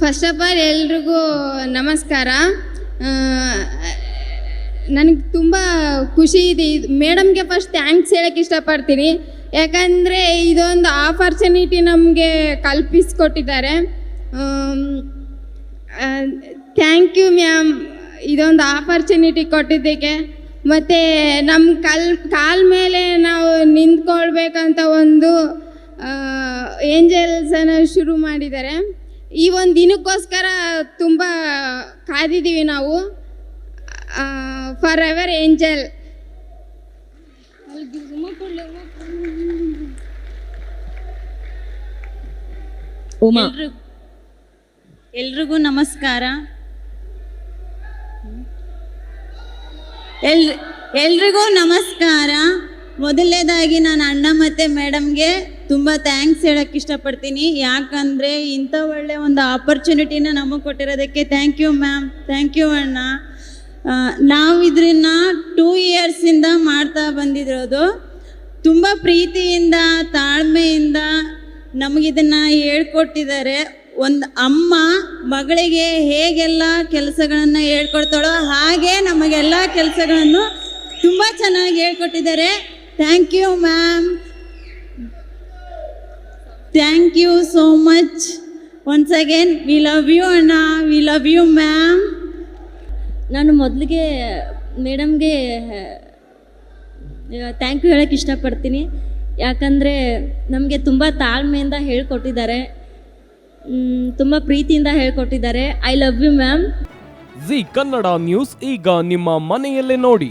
First of all ಎಲ್ರಿಗೂ ನಮಸ್ಕಾರ. ನನಗೆ ತುಂಬ ಖುಷಿ ಇದೆ. ಮೇಡಮ್ಗೆ ಫಸ್ಟ್ ಥ್ಯಾಂಕ್ಸ್ ಹೇಳಕ್ಕೆ ಇಷ್ಟಪಡ್ತೀನಿ. ಯಾಕಂದರೆ ಇದೊಂದು ಆಪರ್ಚುನಿಟಿ ನಮಗೆ ಕಲ್ಪಿಸ್ಕೊಟ್ಟಿದ್ದಾರೆ. ಥ್ಯಾಂಕ್ ಯು ಮ್ಯಾಮ್ ಇದೊಂದು ಆಪರ್ಚುನಿಟಿ ಕೊಟ್ಟಿದ್ದಕ್ಕೆ. ಮತ್ತು ನಮ್ಮ ಕಲ್, ಕಾಲ ಮೇಲೆ ನಾವು ನಿಂತ್ಕೊಳ್ಬೇಕಂತ ಒಂದು ಏಂಜಲ್ಸನ್ನು ಶುರು ಮಾಡಿದ್ದಾರೆ. ಈ ಒಂದು ದಿನಕ್ಕೋಸ್ಕರ ತುಂಬ ಕಾದಿದ್ದೀವಿ ನಾವು. Forever angel Uma. ಎಲ್ರಿಗೂ ನಮಸ್ಕಾರ. ಎಲ್ ಎಲ್ರಿಗೂ ನಮಸ್ಕಾರ. ಮೊದಲನೇದಾಗಿ ನಾನು ಅಣ್ಣ ಮತ್ತು ಮೇಡಮ್ಗೆ ತುಂಬ ಥ್ಯಾಂಕ್ಸ್ ಹೇಳೋಕ್ಕೆ ಇಷ್ಟಪಡ್ತೀನಿ. ಯಾಕಂದರೆ ಇಂಥ ಒಳ್ಳೆ ಒಂದು ಆಪರ್ಚುನಿಟಿನ ನಮಗೆ ಕೊಟ್ಟಿರೋದಕ್ಕೆ thank you ma'am thank you ಅಣ್ಣ. ನಾವು ಇದನ್ನ ಟೂ ಇಯರ್ಸಿಂದ ಮಾಡ್ತಾ ಬಂದಿರೋದು. ತುಂಬ ಪ್ರೀತಿಯಿಂದ, ತಾಳ್ಮೆಯಿಂದ ನಮಗಿದನ್ನು ಹೇಳ್ಕೊಟ್ಟಿದ್ದಾರೆ. ಒಂದು ಅಮ್ಮ ಮಗಳಿಗೆ ಹೇಗೆಲ್ಲ ಕೆಲಸಗಳನ್ನು ಹೇಳ್ಕೊಡ್ತಾಳೋ ಹಾಗೆ ನಮಗೆಲ್ಲ ಕೆಲಸಗಳನ್ನು ತುಂಬ ಚೆನ್ನಾಗಿ ಹೇಳ್ಕೊಟ್ಟಿದ್ದಾರೆ. Thank you ma'am thank you so much once again we love you ಅಣ್ಣ ವಿ ಲವ್ ಯು ಮ್ಯಾಮ್ ನಾನು ಮೊದಲಿಗೆ ಮೇಡಮ್ಗೆ ಥ್ಯಾಂಕ್ ಯು ಹೇಳೋಕ್ಕೆ ಇಷ್ಟಪಡ್ತೀನಿ. ಯಾಕಂದರೆ ನಮಗೆ ತುಂಬ ತಾಳ್ಮೆಯಿಂದ ಹೇಳ್ಕೊಟ್ಟಿದ್ದಾರೆ. ತುಂಬ ಪ್ರೀತಿಯಿಂದ ಹೇಳ್ಕೊಟ್ಟಿದ್ದಾರೆ. I love you ma'am Zee Kannada news ಈಗ ನಿಮ್ಮ ಮನೆಯಲ್ಲೇ ನೋಡಿ.